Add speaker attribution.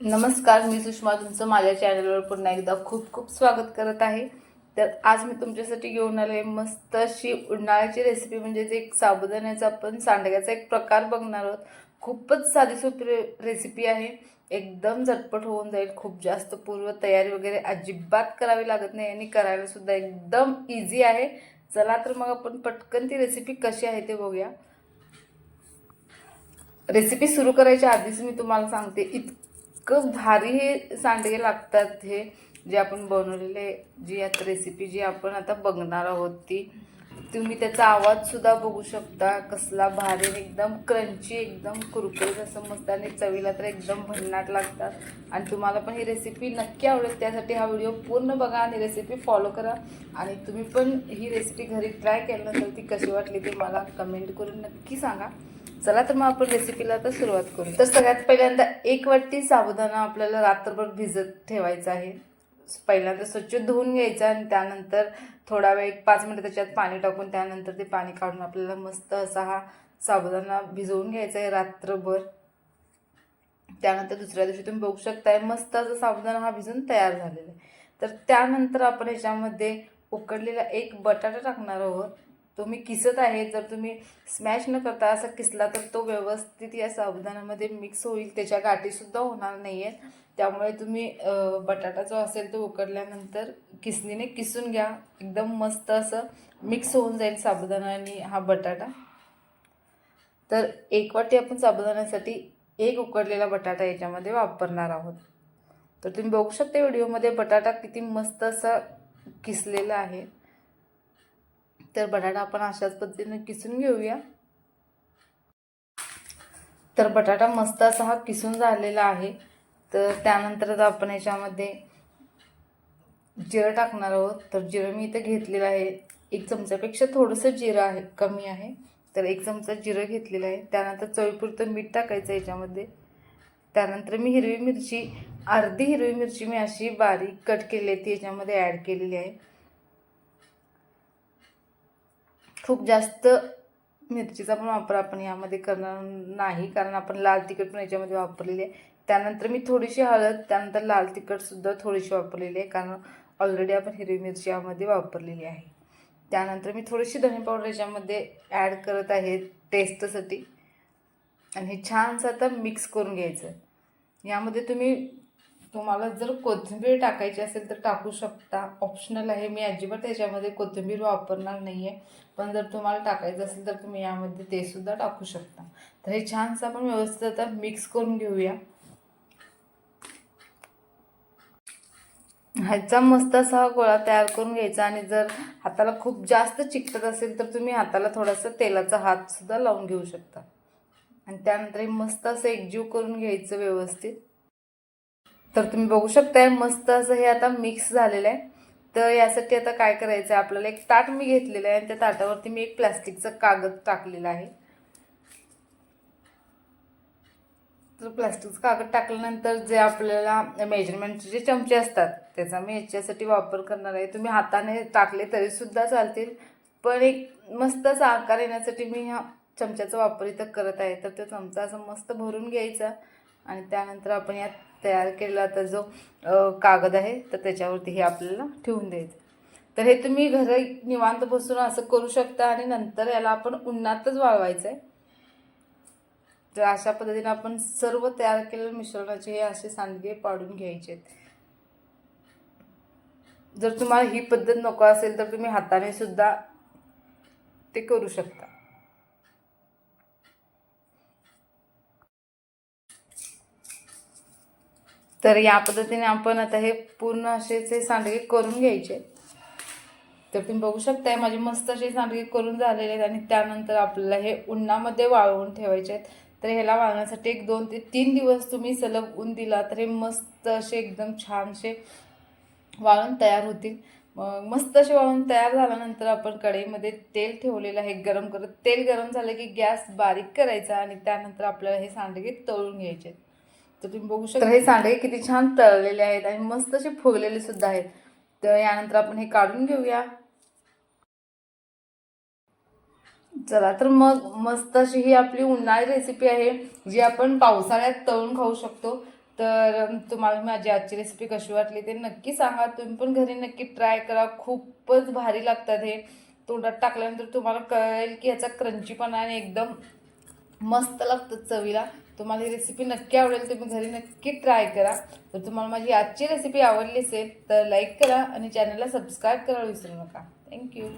Speaker 1: नमस्कार मी सुषमा तुमचं माझ्या चॅनलवर पुन्हा एकदा खूप खूप स्वागत करत आहे. तर आज मी तुमच्यासाठी घेऊन आले मस्त अशी उन्हाळ्याची रेसिपी म्हणजेच एक साबुदाण्याचा आपण सांडग्याचा एक प्रकार बघणार आहोत. खूपच साधी सोपी रे रेसिपी आहे. एकदम झटपट होऊन जाईल. खूप जास्त पूर्व तयारी वगैरे अजिबात करावी लागत नाही आणि करायलासुद्धा एकदम इझी आहे. चला तर मग आपण पटकन ती रेसिपी कशी आहे ते बघूया. रेसिपी सुरू करायच्या आधीच मी तुम्हाला सांगते. इतकं भारी हे सांडगे लागतात हे जे आपण बनवलेले जी आता रेसिपी जी आपण आता बघणार आहोत ती. तुम्ही त्याचा आवाजसुद्धा बघू शकता कसला भारी एकदम क्रंची एकदम कुरकुरीत असं मस्त आणि चवीला तर एकदम भन्नाट लागतात. आणि तुम्हाला पण ही रेसिपी नक्की आवडेल त्यासाठी हा व्हिडिओ पूर्ण बघा आणि रेसिपी फॉलो करा. आणि तुम्ही पण ही रेसिपी घरी ट्राय केल्यानंतर ती कशी वाटली ती मला कमेंट करून नक्की सांगा. चला तर मग आपण रेसिपीला आता सुरुवात करू. तर सगळ्यात पहिल्यांदा एक वाटी साबुदाणा आपल्याला रात्रभर भिजत ठेवायचा आहे. पहिल्यांदा स्वच्छ धुवून घ्यायचं आणि त्यानंतर थोडा वेळ एक पाच मिनटं त्याच्यात पाणी टाकून त्यानंतर ते पाणी काढून आपल्याला मस्त असा हा साबुदाणा भिजवून घ्यायचा आहे रात्रभर. त्यानंतर दुसऱ्या दिवशी तुम्ही बघू शकताय मस्त असं साबुदाणा हा भिजून तयार झालेला आहे. तर त्यानंतर आपण ह्याच्यामध्ये उकडलेला एक बटाटा टाकणार आहोत. तो मी किसत आहे जर तुम्ही स्मॅश न करता असा किसला तर तो व्यवस्थित या साबुदाण्यामध्ये मिक्स होईल त्याच्या गाठीसुद्धा होणार नाही आहेत त्यामुळे तुम्ही बटाटा जो असेल तो उकडल्यानंतर किसणीने किसून घ्या. एकदम मस्त असं मिक्स होऊन जाईल साबुदाणा आणि हा बटाटा. तर एक वाटी आपण साबुदाण्यासाठी एक उकडलेला बटाटा याच्यामध्ये वापरणार आहोत. तर तुम्ही बघू शकता व्हिडिओमध्ये बटाटा किती मस्त असा किसलेला आहे. तर बटाटा आपण अशाच पद्धतीने किसून घेऊया. तर बटाटा मस्त असा हा किसून झालेला आहे. तर त्यानंतरच आपण याच्यामध्ये जिरं टाकणार आहोत. तर जिरं मी इथं घेतलेलं आहे. एक चमच्यापेक्षा थोडंसं जिरं आहे कमी आहे. तर एक चमचा जिरं घेतलेलं आहे. त्यानंतर चवीपुरतं मीठ टाकायचं याच्यामध्ये. त्यानंतर मी हिरवी मिरची अर्धी हिरवी मिरची मी अशी बारीक कट केली आहे. ती याच्यामध्ये ॲड केलेली आहे. खूप जास्त मिरचीचा पण वापर आपण यामध्ये करणार नाही कारण आपण लाल तिखट पण याच्यामध्ये वापरलेली आहे. त्यानंतर मी थोडीशी हळद त्यानंतर लाल तिखटसुद्धा थोडीशी वापरलेली आहे कारण ऑलरेडी आपण हिरवी मिरची यामध्ये वापरलेली आहे. त्यानंतर मी थोडीशी धने पावडर याच्यामध्ये ॲड करत आहे टेस्टसाठी आणि हे छानसं आता मिक्स करून घ्यायचं. यामध्ये तुम्ही तुम्हाला जर कोथिंबीर टाकायची असेल तर टाकू शकता. ऑप्शनल आहे. मी अजिबात त्याच्यामध्ये कोथिंबीर वापरणार नाही आहे पण जर तुम्हाला टाकायचं असेल तर तुम्ही यामध्ये ते सुद्धा टाकू शकता. तर हे छानसं आपण व्यवस्थित आता मिक्स करून घेऊया. ह्याचा मस्त असा गोळा तयार करून घ्यायचा आणि जर हाताला खूप जास्त चिकटत असेल तर तुम्ही हाताला थोडासा तेलाचा हातसुद्धा लावून घेऊ शकता. आणि त्यानंतर हे मस्त असं एकजीव करून घ्यायचं व्यवस्थित. तर तुम्ही बघू शकताय मस्त असं हे आता मिक्स झालेलं आहे तर यासाठी आता काय करायचं आहे आपल्याला एक ताट मी घेतलेलं आहे आणि त्या ताटावरती मी एक प्लॅस्टिकचा कागद टाकलेला आहे. तर प्लास्टिकचं कागद टाकल्यानंतर जे आपल्याला मेजरमेंटचे जे चमचे असतात त्याचा मी याच्यासाठी वापर करणार आहे. तुम्ही हाताने टाकले तरीसुद्धा चालतील पण एक मस्त असा आकार येण्यासाठी मी ह्या चमच्याचा वापर इथं करत आहे. तर तो चमचा असं मस्त भरून घ्यायचा. आणि त्यानंतर आपण यात तयार केलेला आता जो कागद आहे तर त्याच्यावरती हे आपल्याला ठेवून द्यायचं. तर हे तुम्ही घरी निवांत बसून असं करू शकता आणि नंतर याला आपण उन्हातच वाळवायचं आहे तर अशा पद्धतीने आपण सर्व तयार केलेल्या मिश्रणाचे हे असे सांडगे पाडून घ्यायचे. जर तुम्हाला ही पद्धत नको असेल तर तुम्ही हाताने सुद्धा ते करू शकता. तर या पद्धतीने आपण आता हे पूर्ण असेच हे सांडगे करून घ्यायचे. तर तुम्ही बघू शकताय माझे मस्त असे सांडगे करून झालेले आहेत आणि त्यानंतर आपल्याला हे उन्हामध्ये वाळवून ठेवायचे आहेत. तर ह्याला वाळण्यासाठी एक दोन ते तीन दिवस तुम्ही सलग ऊन दिला तर हे मस्त असे एकदम छानसे वाळून तयार होतील. मग मस्त असे वाळून तयार झाल्यानंतर आपण कढईमध्ये तेल ठेवलेलं आहे गरम करत तेल गरम झालं की गॅस बारीक करायचा आणि त्यानंतर आपल्याला हे सांडगे तळून घ्यायचे आहेत. तर तुम्ही बघू शकता हे सांडगे किती छान तळलेले आहेत आणि मस्त असे फुगलेले सुद्धा आहेत. तर यानंतर आपण हे काढून घेऊया. चला तर मग मस्त अशी ही आपली उन्हाळी रेसिपी आहे जी आपण पावसाळ्यात तळून खाऊ शकतो. तर तुम्हाला माझी आजची रेसिपी कशी वाटली ते नक्की सांगा. तुम्ही पण घरी नक्की ट्राय करा. खूपच भारी लागतात हे. तोंडात टाकल्यानंतर तुम्हाला कळेल की ह्याचा क्रंचीपणा आणि एकदम मस्त लागतं चवीला. तुम्हाला ही रेसिपी नक्की आवडेल तुम्ही घरी नक्की ट्राय करा. तर तुम्हाला माझी आजची रेसिपी आवडली असेल तर लाईक करा आणि चॅनलला सबस्क्राईब करायला विसरू नका. थँक्यू